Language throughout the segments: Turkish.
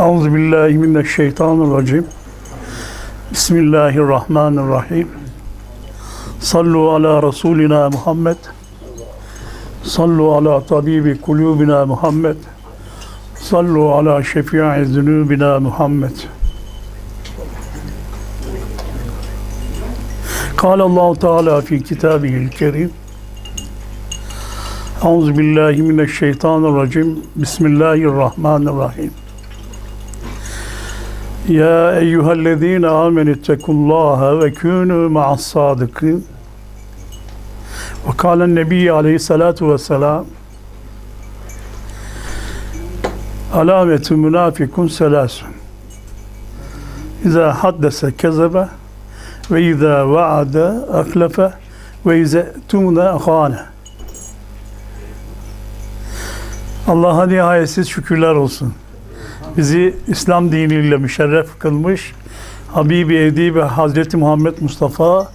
Euzu billahi mineşşeytanirracim. Bismillahirrahmanirrahim. Sallu ala Resulina Muhammed. Sallu ala tabibi kulubina Muhammed. Sallu ala şefi'i zunubina Muhammed. Kâle Allahu Teala fi kitâbihil kerim. Euzu billahi mineşşeytanirracim. Bismillahirrahmanirrahim. Ya eyyühellezine amenittekullah ve künü ma'as sadikin. Ve kâlen nebiyyi aleyhissalatu vesselam. Alametü münafikun selasun. İza haddese kezebe ve iza vaade aklefe ve iza tumne khane. Allah'a nihayetsiz şükürler olsun. Bizi İslam diniyle müşerref kılmış, Habibi Edibi Hazreti Muhammed Mustafa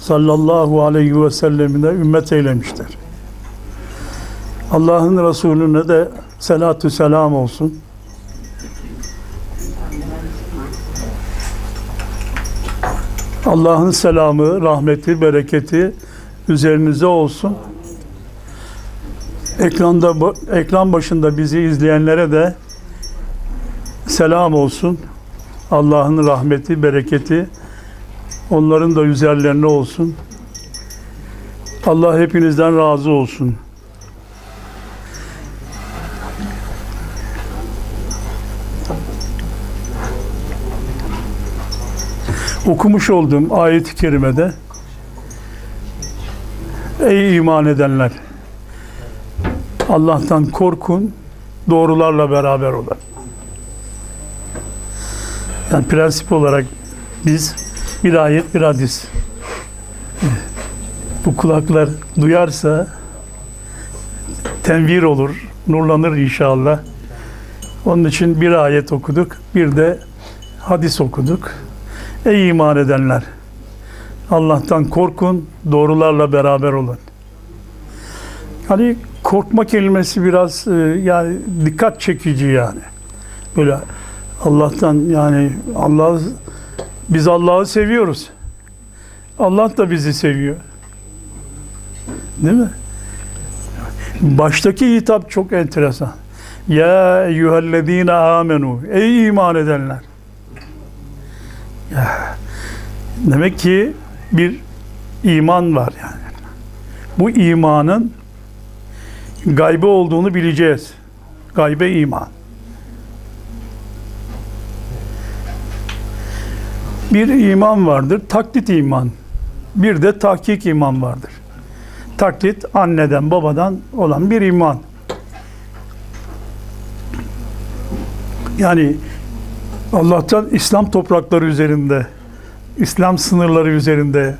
sallallahu aleyhi ve sellemine ümmet eylemiştir. Allah'ın Resulüne de selatü selam olsun. Allah'ın selamı, rahmeti, bereketi üzerinize olsun. Ekranda ekran başında bizi izleyenlere de selam olsun. Allah'ın rahmeti, bereketi onların da üzerlerine olsun. Allah hepinizden razı olsun. Okumuş olduğum ayet-i kerimede Ey iman edenler! Allah'tan korkun, doğrularla beraber olun. Yani prensip olarak biz bir ayet, bir hadis. Bu kulaklar duyarsa tenvir olur, nurlanır inşallah. Onun için bir ayet okuduk, bir de hadis okuduk. Ey iman edenler! Allah'tan korkun, doğrularla beraber olun. Hani korkma kelimesi biraz e, yani dikkat çekici yani. Böyle Allah'tan yani Allah biz Allah'ı seviyoruz. Allah da bizi seviyor. Değil mi? Baştaki hitap çok enteresan. Ya eyyühellezine amenu. Ey iman edenler. Ya, demek ki bir iman var yani. Bu imanın gaybe olduğunu bileceğiz. Gaybe iman. Bir iman vardır, taklit iman. Bir de tahkik iman vardır. Taklit anneden, babadan olan bir iman. Yani Allah'tan İslam toprakları üzerinde, İslam sınırları üzerinde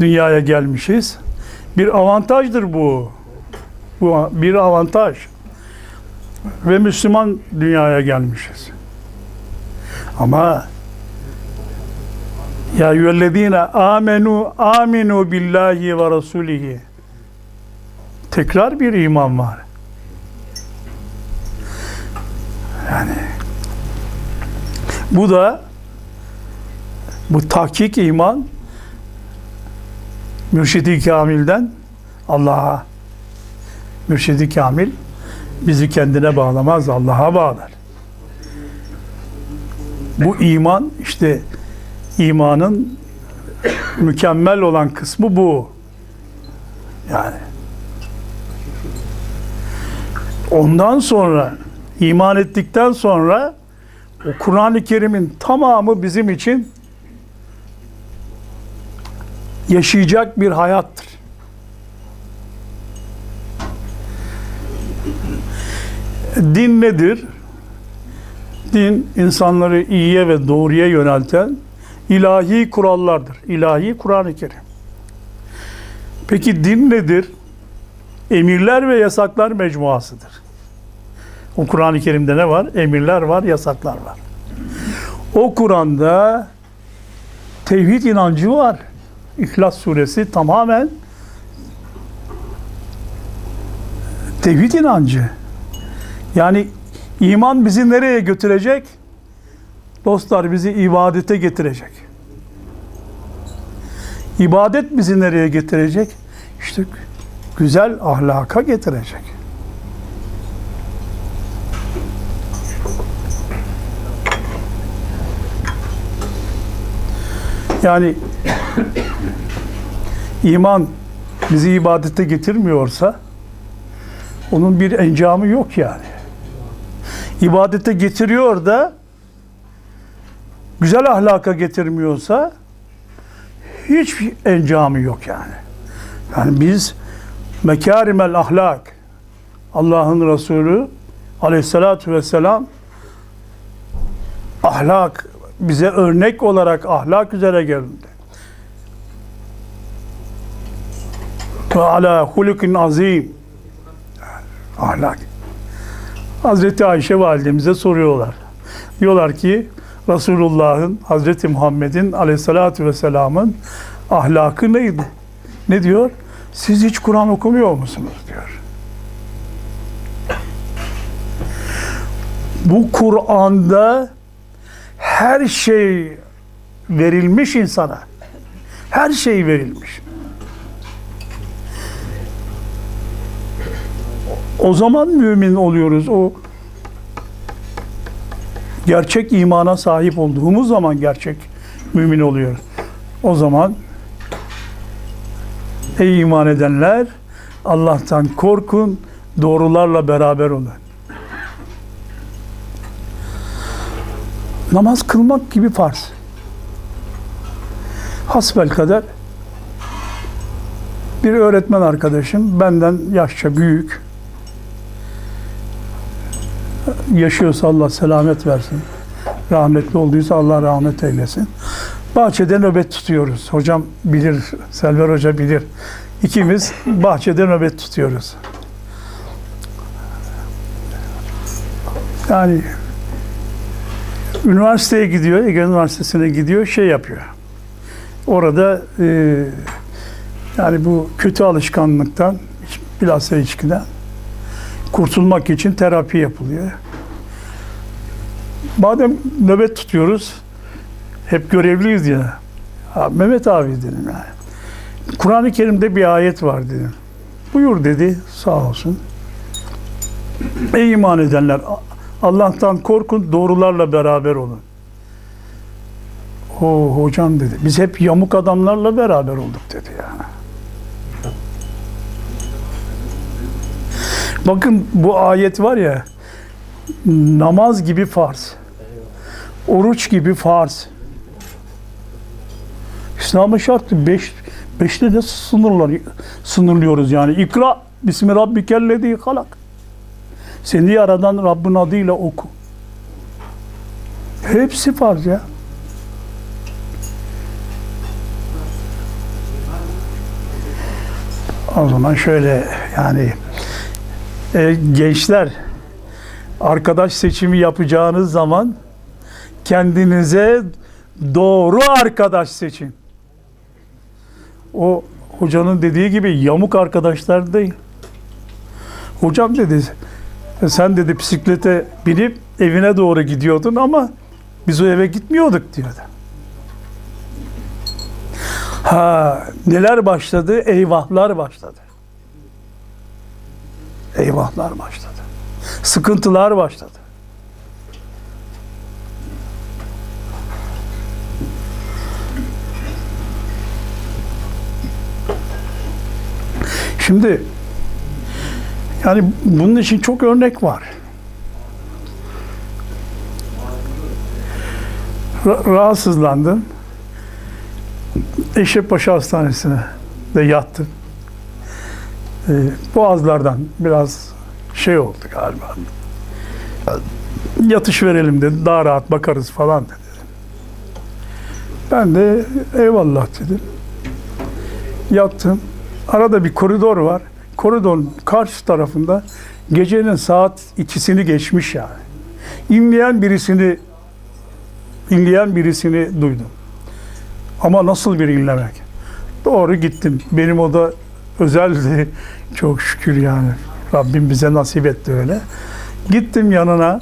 dünyaya gelmişiz. Bir avantajdır bu. Bu bir avantaj. Ve Müslüman dünyaya gelmişiz. Ama ya yüellezine amenu aminu billahi ve rasulihi. Tekrar bir iman var. Yani bu da bu tahkik iman Mürşidi Kamil'den Allah'a Mürşidi Kamil bizi kendine bağlamaz, Allah'a bağlar. Bu iman işte imanın mükemmel olan kısmı bu. Yani ondan sonra iman ettikten sonra o Kur'an-ı Kerim'in tamamı bizim için yaşayacak bir hayattır. Din nedir? Din insanları iyiye ve doğruya yönelten ilahi kurallardır. İlahi Kur'an-ı Kerim. Peki din nedir? Emirler ve yasaklar mecmuasıdır. O Kur'an-ı Kerim'de ne var? Emirler var, yasaklar var. O Kur'an'da tevhid inancı var. İhlas suresi tamamen Tevhid inancı. Yani iman bizi nereye götürecek? Dostlar bizi ibadete getirecek. İbadet bizi nereye getirecek? İşte güzel ahlaka getirecek. Yani iman bizi ibadete getirmiyorsa onun bir encamı yok yani. İbadete getiriyor da güzel ahlaka getirmiyorsa hiç encamı yok yani. Yani biz mekarimel ahlak Allah'ın Resulü aleyhissalatü vesselam ahlak bize örnek olarak ahlak üzere geldi. Ve ala hulukin azim. Ahlak. Hazreti Ayşe validemize soruyorlar. Diyorlar ki Resulullah'ın, Hazreti Muhammed'in aleyhissalatü vesselamın ahlakı neydi? Ne diyor? Siz hiç Kur'an okumuyor musunuz diyor. Bu Kur'an'da her şey verilmiş insana. Her şey verilmiş. O zaman mümin oluyoruz. O gerçek imana sahip olduğumuz zaman gerçek mümin oluyoruz. O zaman ey iman edenler Allah'tan korkun, doğrularla beraber olun. Namaz kılmak gibi farz. Hasbel kadar bir öğretmen arkadaşım benden yaşça büyük yaşıyorsa Allah selamet versin. Rahmetli olduysa Allah rahmet eylesin. Bahçede nöbet tutuyoruz. Hocam bilir, Selver Hoca bilir. İkimiz bahçede nöbet tutuyoruz. Yani üniversiteye gidiyor, Ege Üniversitesi'ne gidiyor, şey yapıyor. Orada e, yani bu kötü alışkanlıktan, bilhassa içkiden kurtulmak için terapi yapılıyor. Madem nöbet tutuyoruz, hep görevliyiz ya. Ha, Mehmet abi dedim yani. Kur'an-ı Kerim'de bir ayet var dedim. Buyur dedi, sağ olsun. Ey iman edenler, Allah'tan korkun, doğrularla beraber olun. O hocam dedi, biz hep yamuk adamlarla beraber olduk dedi yani. Bakın bu ayet var ya, namaz gibi farz, oruç gibi farz. İslam'ın şartı beş, beşte de sınırlar, sınırlıyoruz yani. İkra, Bismi Rabbikellezi halak. Seni yaradan Rabbin adıyla oku. Hepsi farz ya. O zaman şöyle yani e, gençler arkadaş seçimi yapacağınız zaman kendinize doğru arkadaş seçin. O hocanın dediği gibi yamuk arkadaşlar değil. Hocam dedi sen dedi bisiklete binip evine doğru gidiyordun ama biz o eve gitmiyorduk diyordu. Ha neler başladı? Eyvahlar başladı. Eyvahlar başladı. Sıkıntılar başladı. Şimdi yani bunun için çok örnek var. Ra- rahatsızlandım. Eşrefpaşa Hastanesi'ne de yattım. Ee, boğazlardan biraz şey oldu galiba. Yatış verelim dedi. Daha rahat bakarız falan dedi. Ben de eyvallah dedim. Yattım. Arada bir koridor var. Koridorun karşı tarafında gecenin saat ikisini geçmiş yani. İnleyen birisini inleyen birisini duydum. Ama nasıl bir inlemek? Doğru gittim. Benim oda özeldi. Çok şükür yani. Rabbim bize nasip etti öyle. Gittim yanına.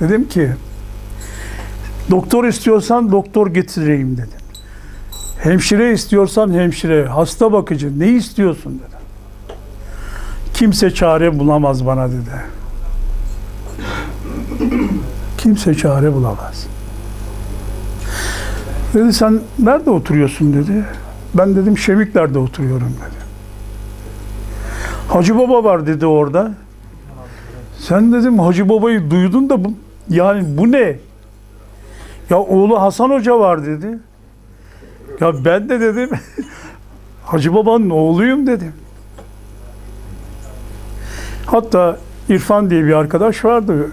Dedim ki doktor istiyorsan doktor getireyim dedim. Hemşire istiyorsan hemşire, hasta bakıcı ne istiyorsun dedi. Kimse çare bulamaz bana dedi. Kimse çare bulamaz. Dedi sen nerede oturuyorsun dedi. Ben dedim Şemikler'de oturuyorum dedi. Hacı Baba var dedi orada. Sen dedim Hacı Baba'yı duydun da bu, yani bu ne? Ya oğlu Hasan Hoca var dedi. Ya ben de dedim Hacı Baba'nın oğluyum dedim. Hatta İrfan diye bir arkadaş vardı.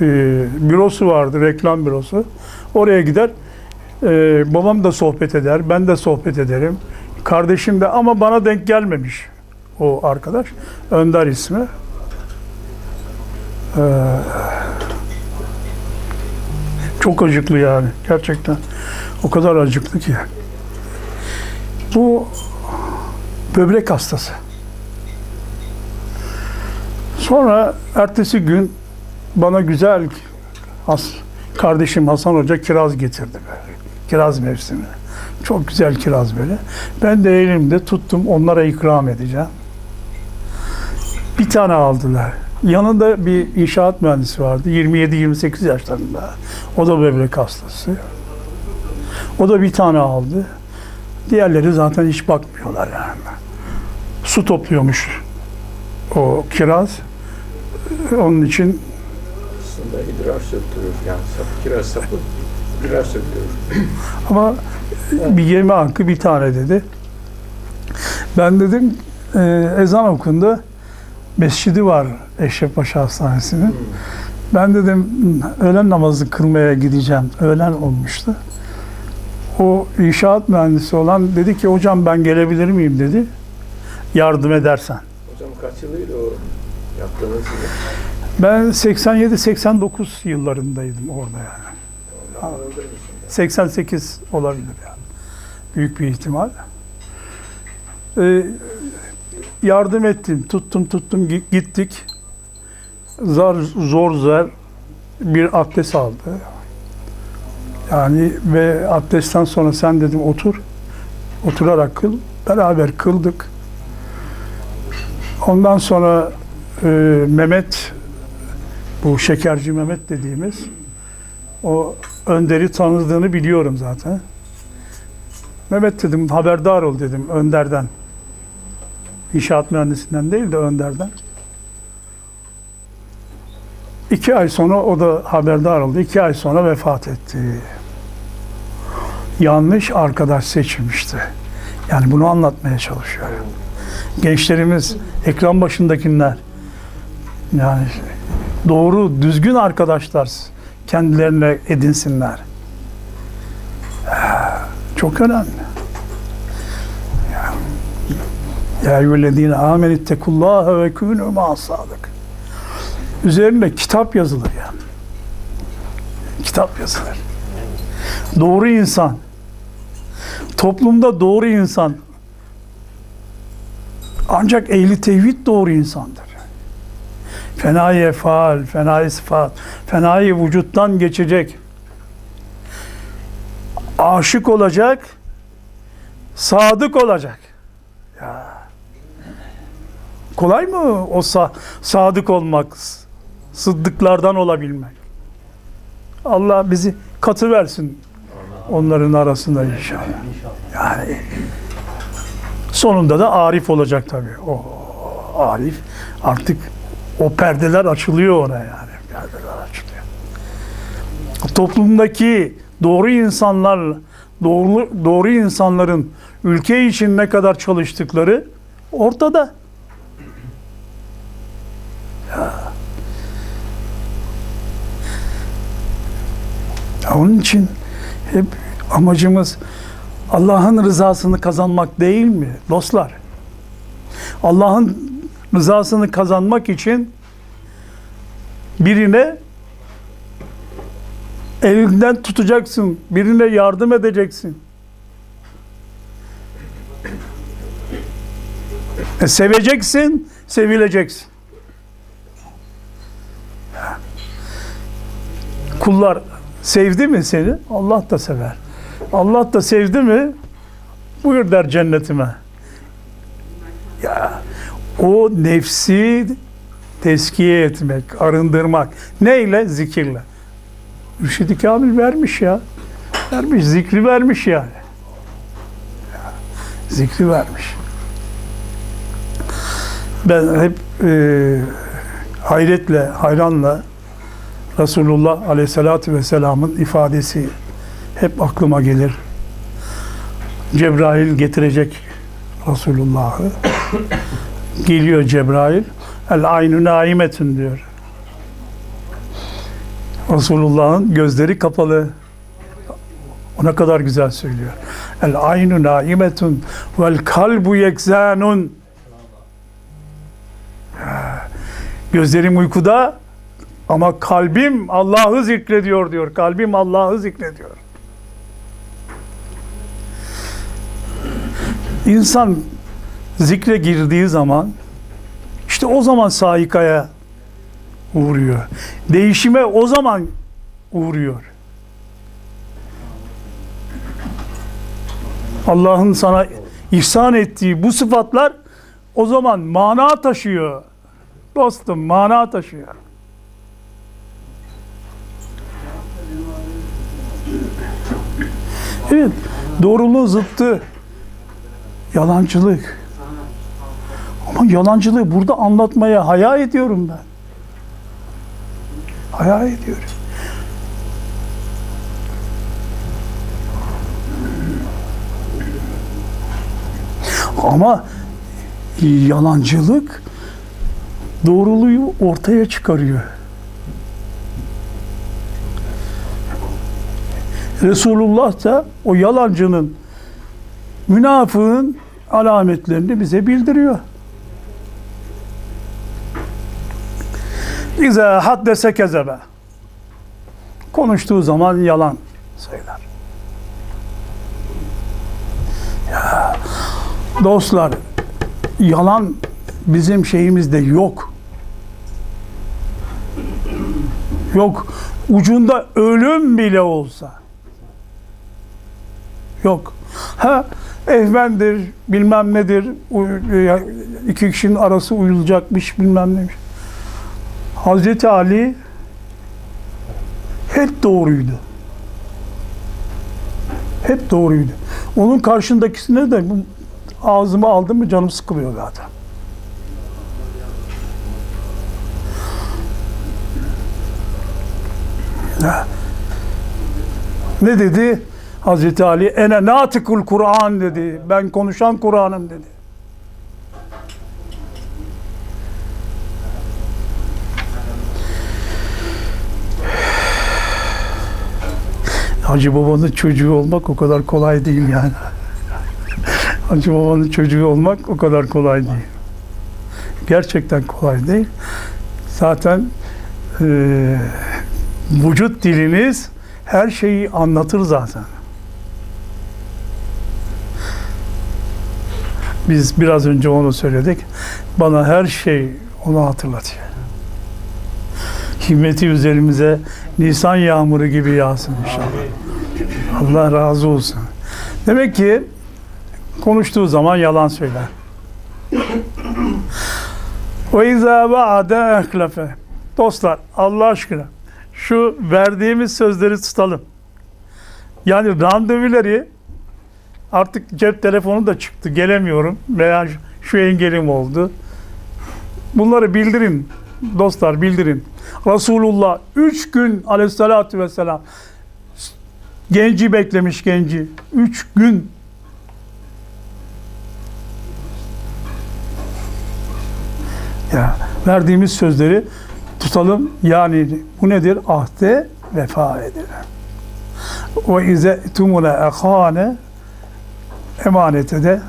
Ee, bürosu vardı, reklam bürosu. Oraya gider. Ee, babam da sohbet eder, ben de sohbet ederim. Kardeşim de ama bana denk gelmemiş o arkadaş. Önder ismi. Ee, çok acıklı yani gerçekten. O kadar acıklı ki. Bu böbrek hastası. Sonra ertesi gün bana güzel has, kardeşim Hasan Hoca kiraz getirdi böyle. Kiraz mevsimi. Çok güzel kiraz böyle. Ben de elimde tuttum onlara ikram edeceğim. Bir tane aldılar. Yanında bir inşaat mühendisi vardı. 27-28 yaşlarında. O da böbrek hastası. O da bir tane aldı. Diğerleri zaten hiç bakmıyorlar yani. Su topluyormuş o kiraz. Onun için Aslında idrar söktürür. Yani sap, kiraz sapı idrar söktürür. ama bir yeme hakkı bir tane dedi. Ben dedim e, ezan okundu. Mescidi var Eşref Paşa Hastanesi'nin. Ben dedim öğlen namazı kılmaya gideceğim. Öğlen olmuştu. O inşaat mühendisi olan dedi ki hocam ben gelebilir miyim dedi. Yardım edersen. Hocam kaç yılıydı o yaptığınız yıl? Ben 87-89 yıllarındaydım orada yani. Anladın mısın? 88 olabilir yani. Büyük bir ihtimal. Ee, yardım ettim. Tuttum tuttum gi- gittik. Zar zor zor bir abdest aldı. Yani ve abdestten sonra sen dedim otur. Oturarak kıl. Beraber kıldık. Ondan sonra e, Mehmet bu şekerci Mehmet dediğimiz o Önder'i tanıdığını biliyorum zaten. Mehmet dedim haberdar ol dedim Önder'den. İnşaat mühendisinden değil de Önder'den. İki ay sonra o da haberdar oldu. İki ay sonra vefat etti. Yanlış arkadaş seçilmişti. Yani bunu anlatmaya çalışıyorum. Gençlerimiz, ekran başındakiler yani doğru, düzgün arkadaşlar kendilerine edinsinler. Çok önemli. Ya eyyühellezine amenittekullah ve kûnû ma'as-sâdık. Üzerinde kitap yazılır yani. Kitap yazılır. Doğru insan. Toplumda doğru insan. Ancak ehli tevhid doğru insandır. Fenayı faal, fenayı sıfat, fenayı vücuttan geçecek. Aşık olacak, sadık olacak. Ya. Kolay mı o sa- sadık olmak, sıddıklardan olabilmek? Allah bizi katı versin onların arasında inşallah. Yani sonunda da arif olacak tabii. O arif artık o perdeler açılıyor ona yani. Perdeler açılıyor. Toplumdaki doğru insanlar, doğru, doğru insanların ülke için ne kadar çalıştıkları ortada. Onun için hep amacımız Allah'ın rızasını kazanmak değil mi dostlar? Allah'ın rızasını kazanmak için birine elinden tutacaksın, birine yardım edeceksin. E, seveceksin, sevileceksin. Kullar sevdi mi seni? Allah da sever. Allah da sevdi mi? Buyur der cennetime. Ya o nefsi teskiye etmek, arındırmak. Neyle? Zikirle. Mürşid-i Kamil vermiş ya. Vermiş, zikri vermiş yani. Ya, Zikri vermiş. Ben hep e, hayretle, hayranla Resulullah Aleyhisselatü Vesselam'ın ifadesi hep aklıma gelir. Cebrail getirecek Resulullah'ı. Geliyor Cebrail. El aynu naimetun diyor. Resulullah'ın gözleri kapalı. O ne kadar güzel söylüyor. El aynu naimetun vel kalbu yekzanun. Gözlerim uykuda ama kalbim Allah'ı zikrediyor diyor. Kalbim Allah'ı zikrediyor. İnsan zikre girdiği zaman işte o zaman saikaya uğruyor. Değişime o zaman uğruyor. Allah'ın sana ihsan ettiği bu sıfatlar o zaman mana taşıyor. Dostum mana taşıyor. Evet, doğruluğun zıttı yalancılık. Ama yalancılığı burada anlatmaya haya ediyorum ben. Haya ediyorum. Ama yalancılık doğruluğu ortaya çıkarıyor. Resulullah da o yalancının, münafığın alametlerini bize bildiriyor. İza haddese kezebe. Konuştuğu zaman yalan söyler. Ya, dostlar, yalan bizim şeyimizde yok. Yok. Ucunda ölüm bile olsa. Yok. Ha ehvendir, bilmem nedir, uy- iki kişinin arası uyulacakmış bilmem neymiş. Hazreti Ali hep doğruydu. Hep doğruydu. Onun karşındakisine de bu ağzıma aldım mı canım sıkılıyor zaten. Ne dedi? Hazreti Ali ene natikul Kur'an dedi. Ben konuşan Kur'an'ım dedi. Hacı babanın çocuğu olmak o kadar kolay değil yani. Hacı babanın çocuğu olmak o kadar kolay değil. Gerçekten kolay değil. Zaten eee vücut diliniz her şeyi anlatır zaten. Biz biraz önce onu söyledik. Bana her şey onu hatırlatıyor. Himmeti üzerimize Nisan yağmuru gibi yağsın inşallah. Allah razı olsun. Demek ki konuştuğu zaman yalan söyler. Ve izâ vaade ehlefe. Dostlar Allah aşkına şu verdiğimiz sözleri tutalım. Yani randevuları artık cep telefonu da çıktı gelemiyorum veya şu engelim oldu. Bunları bildirin dostlar bildirin. Resulullah üç gün aleyhissalatü vesselam genci beklemiş genci. Üç gün ya verdiğimiz sözleri tutalım. Yani bu nedir? Ahde vefa edilir. Ve ize tumule ehane emanete de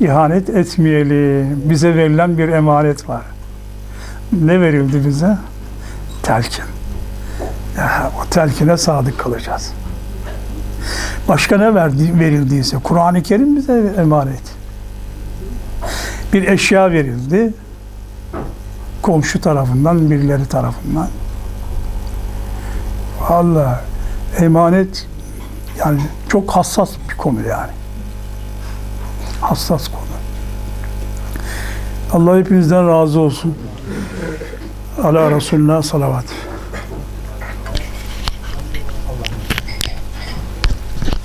ihanet etmeyelim. Bize verilen bir emanet var. Ne verildi bize? Telkin. Ya, o telkine sadık kalacağız. Başka ne verdi, verildiyse Kur'an-ı Kerim bize emanet. Bir eşya verildi. Komşu tarafından, birileri tarafından. Allah emanet yani çok hassas bir konu yani. Hassas konu. Allah hepinizden razı olsun. Ala Resulullah salavat.